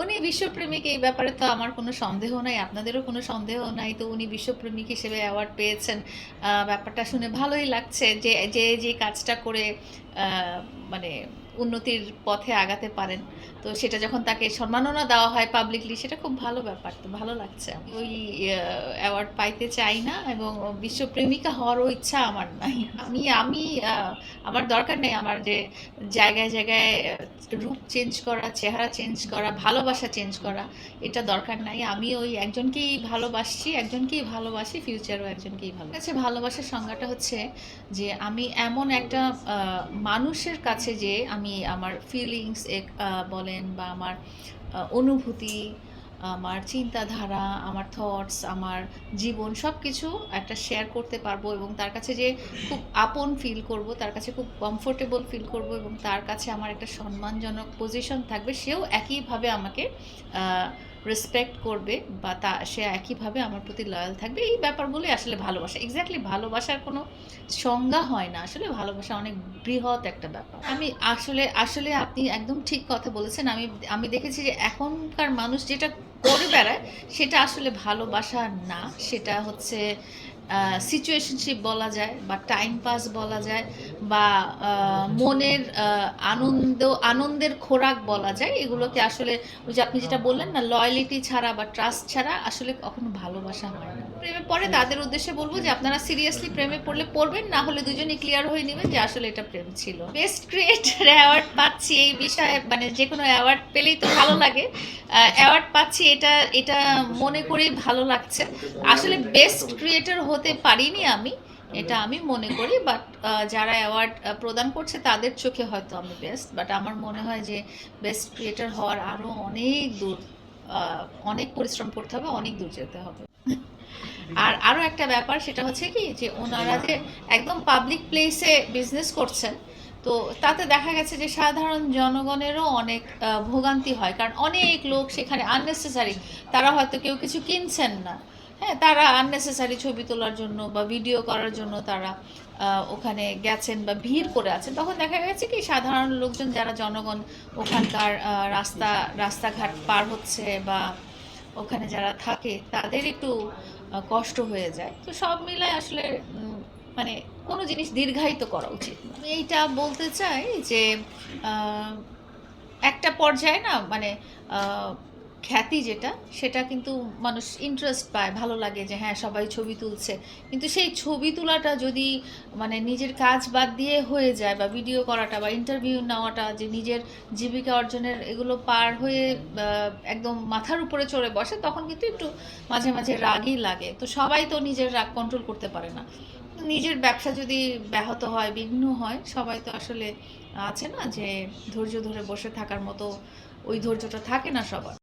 উনি বিশ্বপ্রেমিক এই ব্যাপারে তো আমার কোনো সন্দেহ নাই, আপনাদেরও কোনো সন্দেহ নাই। তো উনি বিশ্বপ্রেমিক হিসেবে অ্যাওয়ার্ড পেয়েছেন। ব্যাপারটা শুনে ভালোই লাগছে যে যে যে কাজটা করে মানে উন্নতির পথে আগাতে পারেন। তো সেটা যখন তাকে সম্মাননা দেওয়া হয় পাবলিকলি সেটা খুব ভালো ব্যাপার। তো ভালো লাগছে। ওই অ্যাওয়ার্ড পাইতে চাই না এবং বিশ্বপ্রেমিকা হওয়ারও ইচ্ছা আমার নাই। আমি আমি আমার দরকার নেই আমার যে জায়গায় জায়গায় রূপ চেঞ্জ করা, চেহারা চেঞ্জ করা, ভালোবাসা চেঞ্জ করা, এটা দরকার নাই। আমি ওই একজনকেই ভালোবাসছি, একজনকেই ভালোবাসি ফিউচারও একজনকেই ভালো কাছে ভালোবাসার সংজ্ঞাটা হচ্ছে যে আমি এমন একটা মানুষের কাছে যে আমি আমার ফিলিংস বলেন বা আমার অনুভূতি আমার চিন্তাধারা, আমার থটস আমার জীবন সব কিছু একটা শেয়ার করতে পারব এবং তার কাছে যে খুব আপন ফিল করব, তার কাছে খুব কমফোর্টেবল ফিল করব এবং তার কাছে আমার একটা সম্মানজনক পজিশন থাকবে, সেও একইভাবে আমাকে রেসপেক্ট করবে বা তা, সে একইভাবে আমার প্রতি লয়াল থাকবে, এই ব্যাপারগুলোই আসলে ভালোবাসা। এক্স্যাক্টলি ভালোবাসার কোনো সংজ্ঞা হয় না। আসলে ভালোবাসা অনেক বৃহৎ একটা ব্যাপার। আমি আসলে আসলে আপনি একদম ঠিক কথা বলেছেন। আমি আমি দেখেছি যে এখনকার মানুষ যেটা করে বেড়ায়, সেটা আসলে ভালোবাসা না, সেটা হচ্ছে সিচুয়েশনশিপ বলা যায় বা টাইম পাস বলা যায় বা মনের আনন্দ, আনন্দের খোরাক বলা যায়। এগুলোকে আসলে ওই যে আপনি যেটা বললেন না লয়ালিটি ছাড়া বা ট্রাস্ট ছাড়া আসলে কখনো ভালোবাসা হয় না। প্রেমে পড়ে তাদের উদ্দেশ্যে বলব যে, আপনারা সিরিয়াসলি প্রেমে পড়লে পড়বেন, না হলে দুজনেই ক্লিয়ার হয়ে নেবেন যে আসলে এটা প্রেম ছিল। বেস্ট ক্রিয়েটার অ্যাওয়ার্ড পাচ্ছি এই বিষয়ে মানে যে কোনো অ্যাওয়ার্ড পেলেই তো ভালো লাগে। অ্যাওয়ার্ড পাচ্ছি এটা এটা মনে করেই ভালো লাগছে। আসলে বেস্ট ক্রিয়েটর হতে পারিনি আমি, এটা আমি মনে করি বাট যারা অ্যাওয়ার্ড প্রদান করছে তাদের চোখে হয়তো আমি বেস্ট বাট আমার মনে হয় যে বেস্ট ক্রিয়েটর হওয়ার আরও অনেক দূর অনেক পরিশ্রম করতে হবে, অনেক দূর যেতে হবে। আর আরও একটা ব্যাপার সেটা হচ্ছে কি, যে ওনারা যে একদম পাবলিক প্লেসে বিজনেস করছেন তো তাতে দেখা গেছে যে সাধারণ জনগণেরও অনেক ভোগান্তি হয়। কারণ অনেক লোক সেখানে আননেসেসারি তারা হয়তো কেউ কিছু কিনছেন না। হ্যাঁ তারা আননেসেসারি ছবি তোলার জন্য বা ভিডিও করার জন্য তারা ওখানে গেছেন বা ভিড় করে আছেন। তখন দেখা গেছে কি, সাধারণ লোকজন যারা জনগণ, ওখানকার রাস্তা, রাস্তাঘাট পার হচ্ছে বা ওখানে যারা থাকে, তাদের একটু কষ্ট হয়ে যায়। তো সব মিলায় আসলে মানে কোনো জিনিস দীর্ঘায়িত করা উচিত এইটা বলতে চাই যে একটা পর্যায়ে না মানে খ্যাতি যেটা, সেটা কিন্তু মানুষ ইন্টারেস্ট পায়। ভালো লাগে যে হ্যাঁ সবাই ছবি তুলছে। কিন্তু সেই ছবি তোলাটা যদি মানে নিজের কাজ বাদ দিয়ে হয়ে যায় বা ভিডিও করাটা বা ইন্টারভিউ নেওয়াটা, যে নিজের জীবিকা অর্জনের এগুলো পার হয়ে একদম মাথার উপরে চড়ে বসে, তখন কিন্তু একটু মাঝে মাঝে রাগই লাগে। তো সবাই তো নিজের রাগ কন্ট্রোল করতে পারে না। নিজের ব্যবসা যদি ব্যাহত হয়, বিঘ্ন হয়, সবাই তো আসলে আছে না যে ধৈর্য ধরে বসে থাকার মতো ওই ধৈর্যটা থাকে না সবার।